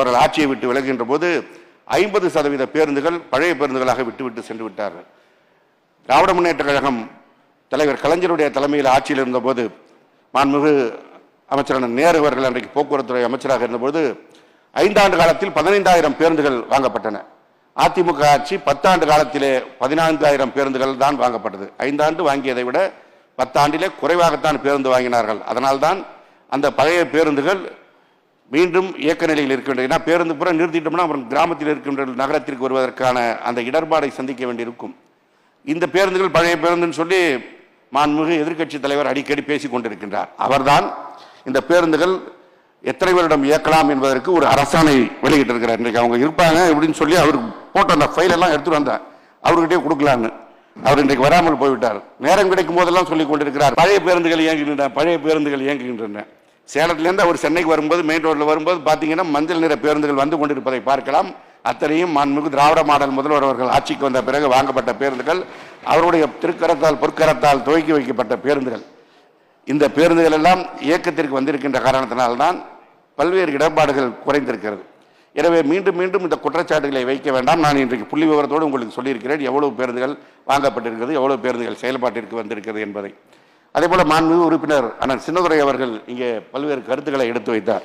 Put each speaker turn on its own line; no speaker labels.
அவர்கள் ஆட்சியை விட்டு விலகுகின்ற போது ஐம்பது சதவீத பேருந்துகள் பழைய பேருந்துகளாக விட்டுவிட்டு சென்று விட்டார்கள். திராவிட முன்னேற்ற கழகம் தலைவர் கலைஞருடைய தலைமையில் ஆட்சியில் இருந்தபோது மாண்புமிகு அமைச்சரான நேரு அவர்கள் அன்றைக்கு போக்குவரத்துறை அமைச்சராக இருந்தபோது ஐந்தாண்டு காலத்தில் பதினைந்தாயிரம் பேருந்துகள் வாங்கப்பட்டன. அதிமுக ஆட்சி பத்தாண்டு காலத்திலே பதினான்காயிரம் பேருந்துகள் தான் வாங்கப்பட்டது. ஐந்தாண்டு வாங்கியதை விட பத்தாண்டிலே குறைவாகத்தான் பேருந்து வாங்கினார்கள். அதனால்தான் அந்த பழைய பேருந்துகள் மீண்டும் இயக்க நிலையில் இருக்கின்றன ஏன்னா பேருந்து புற நிறுத்திட்டோம்னா அப்புறம் கிராமத்தில் இருக்கின்ற நகரத்திற்கு வருவதற்கான அந்த இடர்பாடை சந்திக்க வேண்டியிருக்கும். இந்த பேருந்துகள் பழைய பேருந்துன்னு சொல்லி மாண்புமிகு எதிர்க்கட்சி தலைவர் அடிக்கடி பேசிக் கொண்டிருக்கின்றார். அவர்தான் இந்த பேருந்துகள் எத்தனை வருடம் இயக்கலாம் என்பதற்கு ஒரு அரசாணை வெளியிட்டிருக்கிறார். இன்றைக்கு அவங்க இருப்பாங்க இப்படின்னு சொல்லி அவர் போட்ட அந்த ஃபைலெல்லாம் எடுத்துகிட்டு எடுத்துட்டு வந்தேன் அவர்கிட்டயே கொடுக்கலான்னு. அவர் இன்றைக்கு வராமல் போய்விட்டார். நேரம் கிடைக்கும் போதெல்லாம் சொல்லிக் கொண்டிருக்கிறார். பழைய பேருந்துகள் இயங்குகின்றன பழைய பேருந்துகள் இயங்குகின்றன. சேலத்திலேருந்து அவர் சென்னைக்கு வரும்போது மெயின் ரோட்டில் வரும்போது பார்த்தீங்கன்னா மஞ்சள் நிற பேருந்துகள் வந்து கொண்டிருப்பதை பார்க்கலாம். அத்தனையும் மாண்புமிகு திராவிட மாடல் முதல்வர் அவர்கள் ஆட்சிக்கு வந்த பிறகு வாங்கப்பட்ட பேருந்துகள் அவருடைய திருக்கரத்தால் பொற்கரத்தால் துவக்கி வைக்கப்பட்ட பேருந்துகள். இந்த பேருந்துகள் எல்லாம் இயக்கத்திற்கு வந்திருக்கின்ற காரணத்தினால்தான் பல்வேறு இடர்பாடுகள் குறைந்திருக்கிறது. எனவே மீண்டும் மீண்டும் இந்த குற்றச்சாட்டுகளை வைக்க வேண்டாம். நான் இன்றைக்கு புள்ளி விவரத்தோடு உங்களுக்கு சொல்லியிருக்கிறேன் எவ்வளவு பேருந்துகள் வாங்கப்பட்டிருக்கிறது எவ்வளவு பேருந்துகள் செயல்பாட்டிற்கு வந்திருக்கிறது என்பதை. அதே போல் மாண்புமிகு உறுப்பினர் அண்ணன் சின்னதுரை அவர்கள் இங்கே பல்வேறு கருத்துக்களை எடுத்து வைத்தார்.